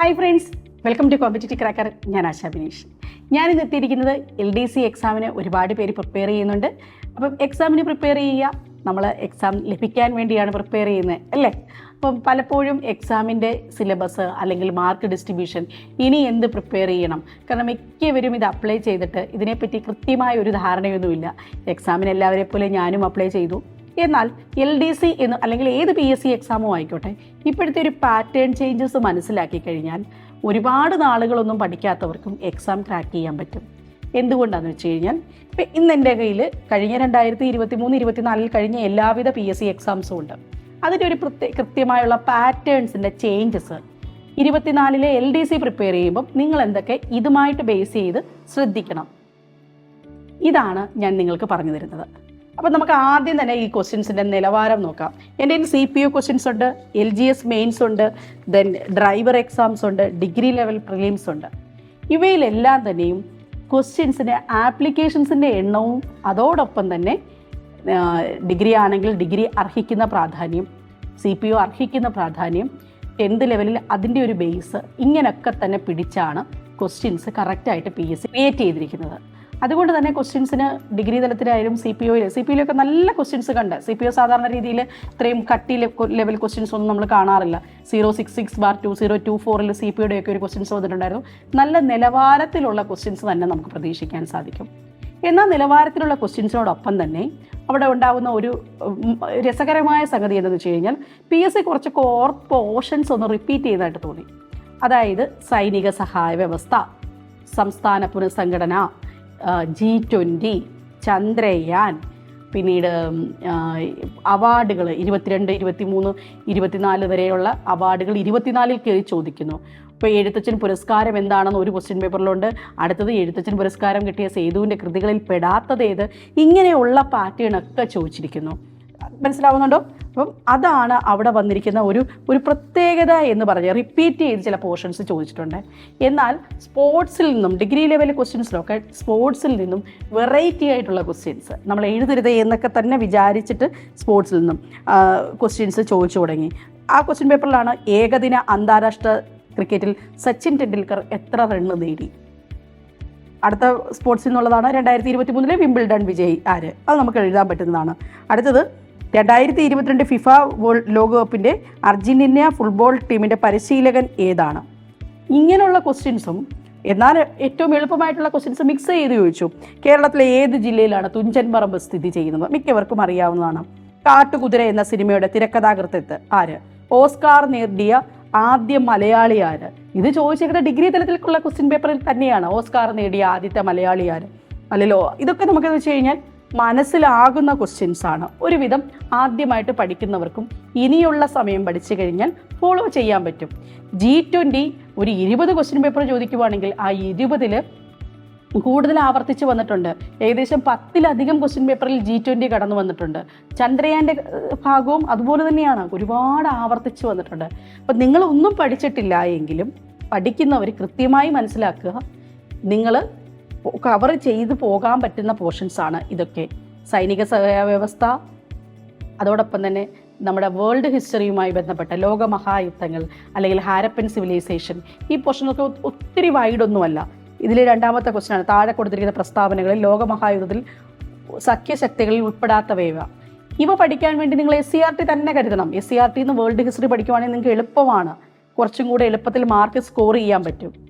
Hi friends welcome to competitive cracker ഞാൻ ആശാ ബിനീഷ്. ഞാനിന്ന് എത്തിയിരിക്കുന്നത് എൽ ഡി സി എക്സാമിന് ഒരുപാട് പേര് പ്രിപ്പയർ ചെയ്യുന്നുണ്ട്. അപ്പം എക്സാമിന് പ്രിപ്പയർ ചെയ്യുക നമ്മൾ എക്സാം ലഭിക്കാൻ വേണ്ടിയാണ് പ്രിപ്പയർ ചെയ്യുന്നത് അല്ലേ? അപ്പം പലപ്പോഴും എക്സാമിന്റെ സിലബസ് അല്ലെങ്കിൽ മാർക്ക് ഡിസ്ട്രിബ്യൂഷൻ ഇനി എന്ത് പ്രിപ്പയർ ചെയ്യണം? കാരണം മിക്കവരും ഇത് അപ്ലൈ ചെയ്തിട്ട് ഇതിനെപ്പറ്റി കൃത്യമായ ഒരു ധാരണയൊന്നുമില്ല. എക്സാമിന് എല്ലാവരെ പോലെ ഞാനും അപ്ലൈ ചെയ്തു. എന്നാൽ എൽ ഡി സി എന്ന് അല്ലെങ്കിൽ ഏത് പി എസ് സി എക്സാമോ ആയിക്കോട്ടെ ഇപ്പോഴത്തെ ഒരു പാറ്റേൺ ചേഞ്ചസ് മനസ്സിലാക്കി കഴിഞ്ഞാൽ ഒരുപാട് നാളുകളൊന്നും പഠിക്കാത്തവർക്കും എക്സാം ക്രാക്ക് ചെയ്യാൻ പറ്റും. എന്തുകൊണ്ടാണെന്ന് വെച്ച് കഴിഞ്ഞാൽ ഇപ്പം ഇന്ന് എന്റെ കയ്യിൽ കഴിഞ്ഞ രണ്ടായിരത്തി ഇരുപത്തി മൂന്ന് ഇരുപത്തിനാലിൽ കഴിഞ്ഞ എല്ലാവിധ പി എസ് സി എക്സാംസും ഉണ്ട്. അതിന്റെ ഒരു പ്രത്യേക കൃത്യമായുള്ള പാറ്റേൺസിന്റെ ചേഞ്ചസ് ഇരുപത്തിനാലിലെ എൽ ഡി സി പ്രിപ്പയർ ചെയ്യുമ്പം നിങ്ങൾ എന്തൊക്കെ ഇതുമായിട്ട് ബേസ് ചെയ്ത് ശ്രദ്ധിക്കണം. ഇതാണ് ഞാൻ നിങ്ങൾക്ക് പറഞ്ഞു തരുന്നത്. അപ്പം നമുക്ക് ആദ്യം തന്നെ ഈ ക്വസ്റ്റ്യൻസിന്റെ നിലവാരം നോക്കാം. എന്റെ കയ്യിൽ സി പി യു ക്വസ്റ്റ്യൻസ് ഉണ്ട് എൽ ജി എസ് മെയിൻസ് ഉണ്ട് ദെൻ ഡ്രൈവർ എക്സാംസ് ഉണ്ട് ഡിഗ്രി ലെവൽ പ്രിലിംസ് ഉണ്ട്. ഇവയിലെല്ലാം തന്നെയും ക്വസ്റ്റ്യൻസിന്റെ ആപ്ലിക്കേഷൻസിന്റെ എണ്ണവും അതോടൊപ്പം തന്നെ ഡിഗ്രി ആണെങ്കിൽ ഡിഗ്രി അർഹിക്കുന്ന പ്രാധാന്യം സി പി യു അർഹിക്കുന്ന പ്രാധാന്യം ടെൻത്ത് ലെവലിൽ അതിന്റെ ഒരു ബേസ് ഇങ്ങനെയൊക്കെ തന്നെ പിടിച്ചാണ് ക്വസ്റ്റ്യൻസ് കറക്റ്റായിട്ട് പി എസ് സി ക്രിയേറ്റ് ചെയ്തിരിക്കുന്നത്. അതുകൊണ്ട് തന്നെ ക്വസ്റ്റ്യൻസിന് ഡിഗ്രി തലത്തിലായാലും സി പി ഒയിൽ സി പി ഒയിലൊക്കെ നല്ല ക്വസ്റ്റ്യൻസ് കണ്ട്. സി പി ഒ സാധാരണ രീതിയിൽ ഇത്രയും കട്ടി ലെവൽ ക്വസ്റ്റ്യൻസ് ഒന്നും നമ്മൾ കാണാറില്ല. Zero six six bar two zero two ഫോറിൽ സി പി ഒയുടെ ഒക്കെ ഒരു ക്വസ്റ്റ്യൻസ് വന്നിട്ടുണ്ടായിരുന്നു. നല്ല നിലവാരത്തിലുള്ള ക്വസ്റ്റ്യൻസ് തന്നെ നമുക്ക് പ്രതീക്ഷിക്കാൻ സാധിക്കും. എന്നാൽ നിലവാരത്തിലുള്ള ക്വസ്റ്റ്യൻസിനോടൊപ്പം തന്നെ അവിടെ ഉണ്ടാകുന്ന ഒരു രസകരമായ സംഗതി എന്തെന്ന് വെച്ച് കഴിഞ്ഞാൽ പി എസ് സി കുറച്ച് കോർ പോർഷൻസ് ഒന്ന് റിപ്പീറ്റ് ചെയ്തതായിട്ട് തോന്നി. അതായത് സൈനിക സഹായ വ്യവസ്ഥ സംസ്ഥാന പുനഃസംഘടന ജി ട്വന്റി ചന്ദ്രയാൻ പിന്നീട് അവാർഡുകൾ ഇരുപത്തിരണ്ട് ഇരുപത്തിമൂന്ന് ഇരുപത്തിനാല് വരെയുള്ള അവാർഡുകൾ ഇരുപത്തിനാലിൽ കയറി ചോദിക്കുന്നു. ഇപ്പോൾ എഴുത്തച്ഛൻ പുരസ്കാരം എന്താണെന്ന് ഒരു ക്വസ്റ്റ്യൻ പേപ്പറിലുണ്ട് അടുത്തത് എഴുത്തച്ഛൻ പുരസ്കാരം കിട്ടിയ സേതുവിന്റെ കൃതികളിൽ പെടാത്തത് ഏത്? ഇങ്ങനെയുള്ള പാറ്റേൺ ഒക്കെ ചോദിച്ചിരിക്കുന്നു. മനസ്സിലാവുന്നുണ്ടോ? അപ്പം അതാണ് അവിടെ വന്നിരിക്കുന്ന ഒരു ഒരു പ്രത്യേകത എന്ന് പറഞ്ഞ് റിപ്പീറ്റ് ചെയ്ത് ചില പോർഷൻസ് ചോദിച്ചിട്ടുണ്ട്. എന്നാൽ സ്പോർട്സിൽ നിന്നും ഡിഗ്രി ലെവൽ ക്വസ്റ്റ്യൻസിലൊക്കെ സ്പോർട്സിൽ നിന്നും വെറൈറ്റി ആയിട്ടുള്ള ക്വസ്റ്റ്യൻസ് നമ്മൾ എഴുതരുത് എന്നൊക്കെ തന്നെ വിചാരിച്ചിട്ട് സ്പോർട്സിൽ നിന്നും ക്വസ്റ്റ്യൻസ് ചോദിച്ചു തുടങ്ങി. ആ ക്വസ്റ്റ്യൻ പേപ്പറിലാണ് ഏകദിന അന്താരാഷ്ട്ര ക്രിക്കറ്റിൽ സച്ചിൻ ടെണ്ടുൽക്കർ എത്ര റണ്ണ് നേടി? അടുത്ത സ്പോർട്സിൽ നിന്നുള്ളതാണ് രണ്ടായിരത്തി ഇരുപത്തി മൂന്നിലെ വിംബിൾഡൺ വിജയ് ആര്? അത് നമുക്ക് എഴുതാൻ പറ്റുന്നതാണ്. അടുത്തത് രണ്ടായിരത്തി ഇരുപത്തിരണ്ട് ഫിഫ വേൾഡ് ലോകകപ്പിന്റെ അർജന്റീന ഫുട്ബോൾ ടീമിന്റെ പരിശീലകൻ ഏതാണ്? ഇങ്ങനെയുള്ള ക്വസ്റ്റ്യൻസും എന്നാൽ ഏറ്റവും എളുപ്പമായിട്ടുള്ള ക്വസ്റ്റ്യൻസ് മിക്സ് ചെയ്ത് ചോദിച്ചു. കേരളത്തിലെ ഏത് ജില്ലയിലാണ് തുഞ്ചൻ പറമ്പ് സ്ഥിതി ചെയ്യുന്നത്? മിക്കവർക്കും അറിയാവുന്നതാണ്. കാട്ടുകുതിര എന്ന സിനിമയുടെ തിരക്കഥാകൃത്ത് ആര്? ഓസ്കാർ നേടിയ ആദ്യ മലയാളി ആര്? ഇത് ചോദിച്ചേക്കുന്ന ഡിഗ്രി തലത്തിലേക്കുള്ള ക്വസ്റ്റ്യൻ പേപ്പറിൽ തന്നെയാണ്. ഓസ്കാർ നേടിയ ആദ്യത്തെ മലയാളി ആര്? അല്ലല്ലോ ഇതൊക്കെ നമുക്കെന്ന് വെച്ച് കഴിഞ്ഞാൽ മനസ്സിലാകുന്ന ക്വസ്റ്റ്യൻസ് ആണ്. ഒരുവിധം ആദ്യമായിട്ട് പഠിക്കുന്നവർക്കും ഇനിയുള്ള സമയം പഠിച്ചു കഴിഞ്ഞാൽ ഫോളോ ചെയ്യാൻ പറ്റും. ജി ട്വന്റി ഒരു ഇരുപത് ക്വസ്റ്റ്യൻ പേപ്പർ ചോദിക്കുവാണെങ്കിൽ ആ ഇരുപതിൽ കൂടുതൽ ആവർത്തിച്ച് വന്നിട്ടുണ്ട്. ഏകദേശം പത്തിലധികം ക്വസ്റ്റ്യൻ പേപ്പറിൽ ജി ട്വന്റി കടന്നു വന്നിട്ടുണ്ട്. ചന്ദ്രയാന്റെ ഭാഗവും അതുപോലെ തന്നെയാണ്. ഒരുപാട് ആവർത്തിച്ച് വന്നിട്ടുണ്ട്. അപ്പം നിങ്ങളൊന്നും പഠിച്ചിട്ടില്ല എങ്കിലും പഠിക്കുന്നവർ കൃത്യമായി മനസ്സിലാക്കുക. നിങ്ങൾ കവർ ചെയ്ത് പോകാൻ പറ്റുന്ന പോർഷൻസ് ആണ് ഇതൊക്കെ. സൈനിക വ്യവസ്ഥ അതോടൊപ്പം തന്നെ നമ്മുടെ വേൾഡ് ഹിസ്റ്ററിയുമായി ബന്ധപ്പെട്ട ലോകമഹായുദ്ധങ്ങൾ അല്ലെങ്കിൽ ഹാരപ്പൻ സിവിലൈസേഷൻ ഈ പോർഷനൊക്കെ ഒത്തിരി വൈഡൊന്നുമല്ല ഇതിൽ രണ്ടാമത്തെ ക്വസ്റ്റനാണ് താഴെ കൊടുത്തിരിക്കുന്ന പ്രസ്താവനകളിൽ ലോകമഹായുദ്ധത്തിൽ സഖ്യശക്തികളിൽ ഉൾപ്പെടാത്തവയവ. ഇവ പഠിക്കാൻ വേണ്ടി നിങ്ങൾ എസ് സി ആർ ടി തന്നെ കരുതണം. S C R world history പഠിക്കുവാണെങ്കിൽ നിങ്ങൾക്ക് എളുപ്പമാണ്. കുറച്ചും കൂടെ എളുപ്പത്തിൽ മാർക്ക് സ്കോർ ചെയ്യാൻ പറ്റും.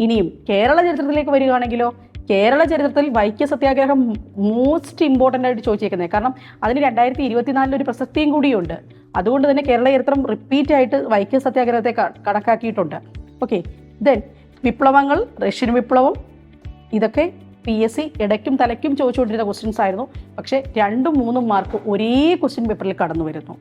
ഇനിയും കേരള ചരിത്രത്തിലേക്ക് വരികയാണെങ്കിലോ കേരള ചരിത്രത്തിൽ വൈക്യ സത്യാഗ്രഹം മോസ്റ്റ് ഇമ്പോർട്ടന്റ് ആയിട്ട് ചോദിച്ചേക്കുന്നത് കാരണം അതിന് രണ്ടായിരത്തി ഇരുപത്തിനാലിൽ ഒരു പ്രസക്തിയും കൂടിയുണ്ട്. അതുകൊണ്ട് തന്നെ കേരള ചരിത്രം റിപ്പീറ്റ് ആയിട്ട് വൈക്യ സത്യാഗ്രഹത്തെ കണക്കാക്കിയിട്ടുണ്ട്. ഓക്കെ ദെൻ വിപ്ലവങ്ങൾ റഷ്യൻ വിപ്ലവം ഇതൊക്കെ പി എസ് സി ഇടയ്ക്കും തലയ്ക്കും ചോദിച്ചുകൊണ്ടിരുന്ന ക്വസ്റ്റ്യൻസ് ആയിരുന്നു. പക്ഷേ രണ്ടും മൂന്നും മാർക്ക് ഒരേ ക്വസ്റ്റ്യൻ പേപ്പറിൽ കടന്നു വരുന്നു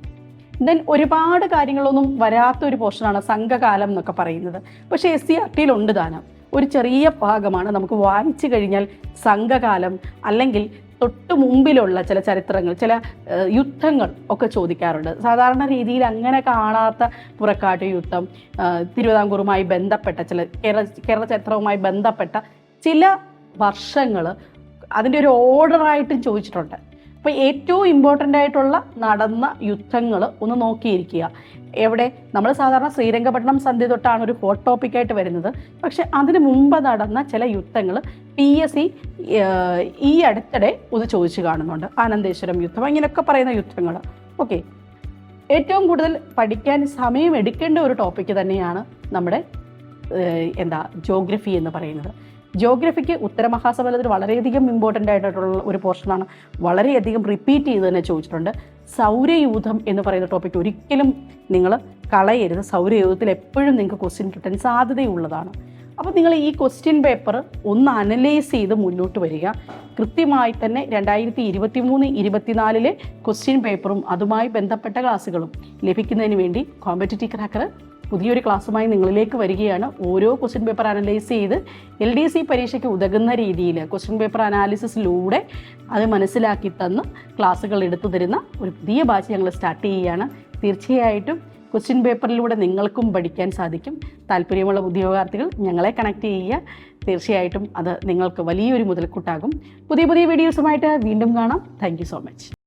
ദെൻ ഒരുപാട് കാര്യങ്ങളൊന്നും വരാത്ത ഒരു പോർഷനാണ് സംഘകാലം എന്നൊക്കെ പറയുന്നത്. പക്ഷേ എസ് സി ആർ ടിയിൽ ഉണ്ട് ദാനം. ഒരു ചെറിയ ഭാഗമാണ് നമുക്ക് വായിച്ചു കഴിഞ്ഞാൽ സംഘകാലം അല്ലെങ്കിൽ തൊട്ട് മുമ്പിലുള്ള ചില ചരിത്രങ്ങൾ ചില യുദ്ധങ്ങൾ ഒക്കെ ചോദിക്കാറുണ്ട്. സാധാരണ രീതിയിൽ അങ്ങനെ കാണാത്ത പുറക്കാട്ട് യുദ്ധം തിരുവിതാംകൂറുമായി ബന്ധപ്പെട്ട ചില കേരള കേരള ചരിത്രവുമായി ബന്ധപ്പെട്ട ചില വർഷങ്ങൾ അതിന്റെ ഒരു ഓർഡറായിട്ടും ചോദിച്ചിട്ടുണ്ട്. അപ്പോൾ ഏറ്റവും ഇമ്പോർട്ടന്റ് ആയിട്ടുള്ള നടന്ന യുദ്ധങ്ങൾ ഒന്ന് നോക്കിയിരിക്കുക. എവിടെ? നമ്മൾ സാധാരണ ശ്രീരംഗപട്ടണം സന്ധ്യ തൊട്ടാണ് ഒരു ഹോട്ട് ടോപ്പിക്കായിട്ട് വരുന്നത്. പക്ഷെ അതിന് മുമ്പ് നടന്ന ചില യുദ്ധങ്ങൾ പി എസ് സി ഈ അടുത്തിടെ ഒന്ന് ചോദിച്ചു കാണുന്നുണ്ട്. ആനന്ദേശ്വരം യുദ്ധം ഇങ്ങനെയൊക്കെ പറയുന്ന യുദ്ധങ്ങൾ ഓക്കെ ഏറ്റവും കൂടുതൽ പഠിക്കാൻ സമയം എടുക്കേണ്ട ഒരു ടോപ്പിക്ക് തന്നെയാണ് നമ്മുടെ എന്താ ജോഗ്രഫി എന്ന് പറയുന്നത്. ജോഗ്രഫിക്ക് ഉത്തരമഹാസമലത്തിൽ വളരെയധികം ഇമ്പോർട്ടന്റ് ആയിട്ടുള്ള ഒരു പോർഷനാണ് വളരെയധികം റിപ്പീറ്റ് ചെയ്ത് തന്നെ ചോദിച്ചിട്ടുണ്ട്. സൗരയൂഥം എന്ന് പറയുന്ന ടോപ്പിക് ഒരിക്കലും നിങ്ങൾ കളയരുത്. സൗരയൂഥത്തിൽ എപ്പോഴും നിങ്ങൾക്ക് ക്വസ്റ്റ്യൻ കിട്ടാൻ സാധ്യതയുള്ളതാണ്. അപ്പോൾ നിങ്ങൾ ഈ ക്വസ്റ്റ്യൻ പേപ്പർ ഒന്ന് അനലൈസ് ചെയ്ത് മുന്നോട്ട് വരിക. കൃത്യമായി തന്നെ രണ്ടായിരത്തി ഇരുപത്തി മൂന്ന് ഇരുപത്തിനാലിലെ ക്വസ്റ്റ്യൻ പേപ്പറും അതുമായി ബന്ധപ്പെട്ട ക്ലാസ്സുകളും ലഭിക്കുന്നതിന് വേണ്ടി കോമ്പറ്റിറ്റീവ് ക്രാക്കർ പുതിയൊരു ക്ലാസ്സുമായി നിങ്ങളിലേക്ക് വരികയാണ്. ഓരോ ക്വസ്റ്റ്യൻ പേപ്പർ അനലൈസ് ചെയ്ത് എൽ ഡി സി പരീക്ഷയ്ക്ക് ഉതകുന്ന രീതിയിൽ ക്വസ്റ്റ്യൻ പേപ്പർ അനാലിസിസിലൂടെ അത് മനസ്സിലാക്കി തന്ന് ക്ലാസ്സുകൾ എടുത്തു തരുന്ന ഒരു പുതിയ ബാച്ച് ഞങ്ങൾ സ്റ്റാർട്ട് ചെയ്യുകയാണ്. തീർച്ചയായിട്ടും ക്വസ്റ്റ്യൻ പേപ്പറിലൂടെ നിങ്ങൾക്കും പഠിക്കാൻ സാധിക്കും. താല്പര്യമുള്ള ഉദ്യോഗാർത്ഥികൾ ഞങ്ങളെ കണക്ട് ചെയ്യുക. തീർച്ചയായിട്ടും അത് നിങ്ങൾക്ക് വലിയൊരു മുതൽക്കൂട്ടാകും. പുതിയ പുതിയ വീഡിയോസുമായിട്ട് വീണ്ടും കാണാം. Thank so much